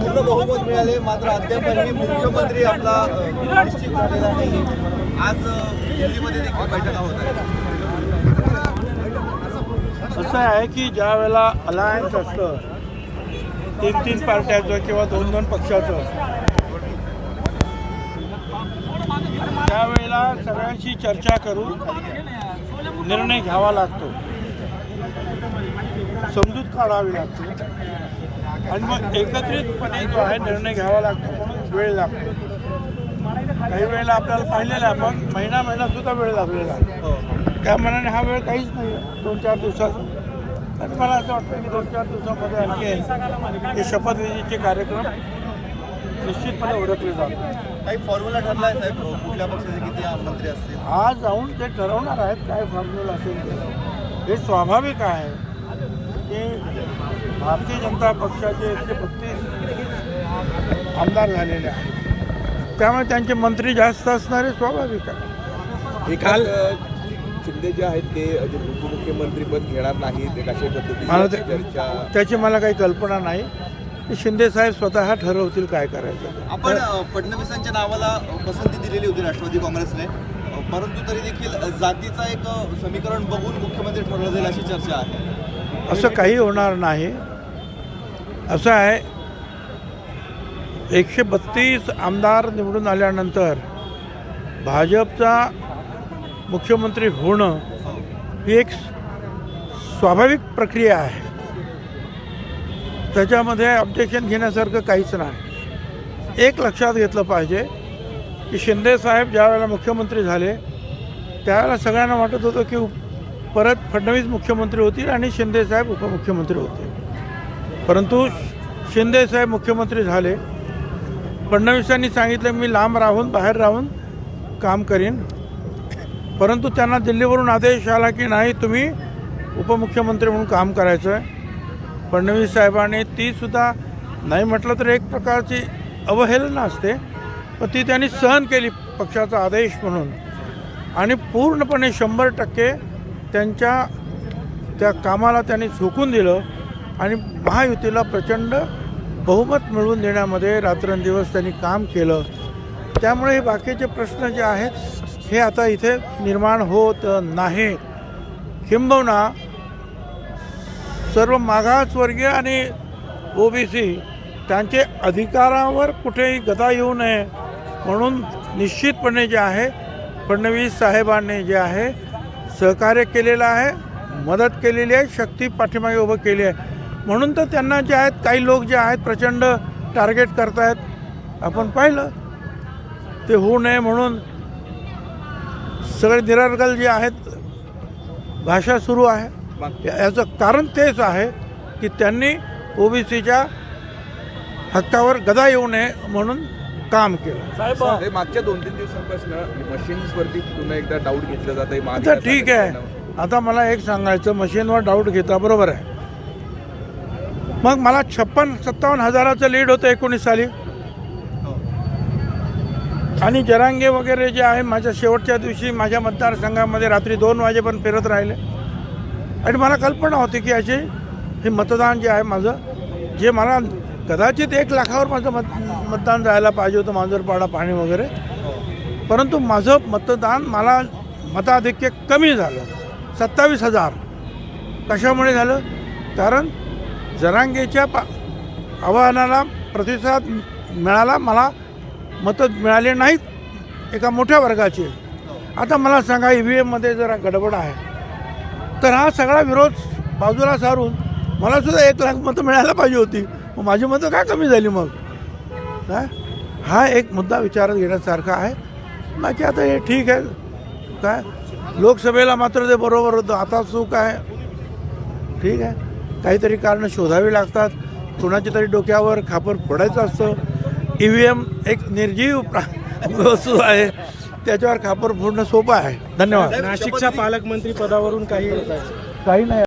पूर्ण बहुमत मिळाले. मात्र अद्यापही मुख्यमंत्री आपला निश्चित झालेला नाही. आज दिल्लीमध्ये देखील बैठका होत आहेत असं आहे की ज्या वेळेला अलायन्स असतं तीन तीन पार्ट्याचं किंवा दोन दोन पक्षाचं त्यावेळेला सगळ्यांशी चर्चा करून निर्णय घ्यावा लागतो. समजूत काढावी लागते. आणि मग एकत्रितपणे जो आहे निर्णय घ्यावा लागतो म्हणून वेळ लागतो. काही वेळेला आपल्याला पाहिलेलं आहे आपण महिना महिना सुद्धा वेळ लागलेला आहे. त्या मनाने हा वेळ काहीच नाही दोन चार दिवसाचा आणि मला असं वाटतं की दोन चार दिवसामध्ये आणखी हे शपथविधीचे कार्यक्रम निश्चितपणे ओळखले जातात काही फॉर्म्युला ठरला आहे साहेब? कुठल्या पक्षाचे किती मंत्री असतील? आज जाऊन ते ठरवणार आहेत काय फॉर्म्युला असेल हे स्वाभाविक आहे. की भारतीय जनता पक्षाचे एकशे बत्तीस आमदार झालेले आहेत. त्यामुळे त्यांचे मंत्री जास्त असणारे स्वाभाविक आहे. काल शिंदे जे आहेत ते जे उपमुख्यमंत्रीपद घेणार नाहीत अशा ते चर्चा त्याची मला काही कल्पना नाही. ते शिंदे साहेब स्वतः ठरवतील काय करायचं. आपण फडणवीसांच्या नावाला पसंती दिलेली होती राष्ट्रवादी काँग्रेसने. परंतु तरी देखील जातीचा एक समीकरण बघून मुख्यमंत्री ठरवलं जाईल अशी चर्चा आहे. असं काही होणार नाही. असं आहे एकशे बत्तीस आमदार निवडून आल्यानंतर भाजपचा मुख्यमंत्री होणं ही एक स्वाभाविक प्रक्रिया आहे. त्याच्यामध्ये ऑब्जेक्शन घेण्यासारखं काहीच नाही. एक लक्षात घेतलं पाहिजे की शिंदे साहेब ज्यावेळेला मुख्यमंत्री झाले त्यावेळेला सगळ्यांना वाटत होतं की परत फडणवीस मुख्यमंत्री होतील आणि शिंदे साहेब उपमुख्यमंत्री होतील. परंतु शिंदेसाहेब मुख्यमंत्री झाले. फडणवीसांनी सांगितलं मी लांब राहून बाहेर राहून काम करीन. परंतु त्यांना दिल्लीवरून आदेश आला की नाही तुम्ही उपमुख्यमंत्री म्हणून काम करायचं आहे. फडणवीस साहेबांनी तीसुद्धा नाही म्हटलं तर एक प्रकारची अवहेलना असते. पण ती त्यांनी सहन केली पक्षाचा आदेश म्हणून. आणि पूर्णपणे शंभर टक्के त्यांच्या त्या कामाला त्यांनी झोकून दिलं आणि महायुतीला प्रचंड बहुमत मिळवून देण्यामध्ये रात्रंदिवस त्यांनी काम केलं. त्यामुळे हे बाकीचे प्रश्न जे आहेत हे आता इथे निर्माण होत नाही किंबहुना सर्व मागासवर्गीय आणि ओबीसी त्यांचे अधिकारावर कुठेही गदा येऊ नये म्हणून निश्चितपणे जे आहे फडणवीस साहेबांनी जे आहे सहकार्य केलेलं आहे मदत केलेली आहे शक्ती पाठीमागे उभं केली आहे. म्हणून तर त्यांना जे आहेत काही लोक जे आहेत प्रचंड टार्गेट करतायत. आपण पाहिलं ते होऊ नये म्हणून सगळे निरर्गल जे आहेत भाषा सुरू आहे. याचं कारण तेच आहे की त्यांनी ओबीसीच्या हक्कावर गदा येऊ नये म्हणून काम केलं. हे मागच्या दोन तीन दिवसांपासून मशीन्स वरती पुन्हा एकदा डाऊट घेतलं जात आहे आता ठीक आहे. आता मला एक सांगायचं मशीनवर डाऊट घेता बरोबर आहे. मग मला छप्पन सत्तावन्न हजाराचं लीड होतं एकोणीस साली. आणि जरांगे वगैरे जे आहे माझ्या शेवटच्या दिवशी माझ्या मतदारसंघामध्ये रात्री दोन वाजेपर्यंत फिरत राहिले. आणि मला कल्पना होती की असे हे मतदान जे आहे माझं जे मला कदाचित एक लाखावर माझं मत मतदान जायला पाहिजे होतं मांजरपाडा पाणी वगैरे. परंतु माझं मतदान मला मताधिक्य कमी झालं. सत्तावीस हजार. कशामुळे झालं? कारण जरांगेच्या पा आवाहनाला प्रतिसाद मिळाला मला मतं मिळाले नाहीत एका मोठ्या वर्गाचे. आता मला सांगा ई व्ही एममध्ये जरा गडबड आहे. तर हा सगळा विरोध बाजूला सारून मलासुद्धा एक लाख मतं मिळायला पाहिजे होती. मग माझी मतं काय कमी झाली मग? काय हा एक मुद्दा विचारात घेण्यासारखा आहे. बाकी आता हे ठीक आहे. काय? लोकसभेला मात्र ते बरोबर होतं. आता चूक आहे. ठीक आहे. काहीतरी कारणं शोधावी लागतात. कुणाच्या तरी डोक्यावर खापर फोडायचं असतं. ई व्ही एम एक निर्जीव वस्तू आहे. त्याच्यावर खापर फोडणं सोपं आहे. धन्यवाद. नाशिकच्या पालकमंत्री पदावरून काही काही नाही.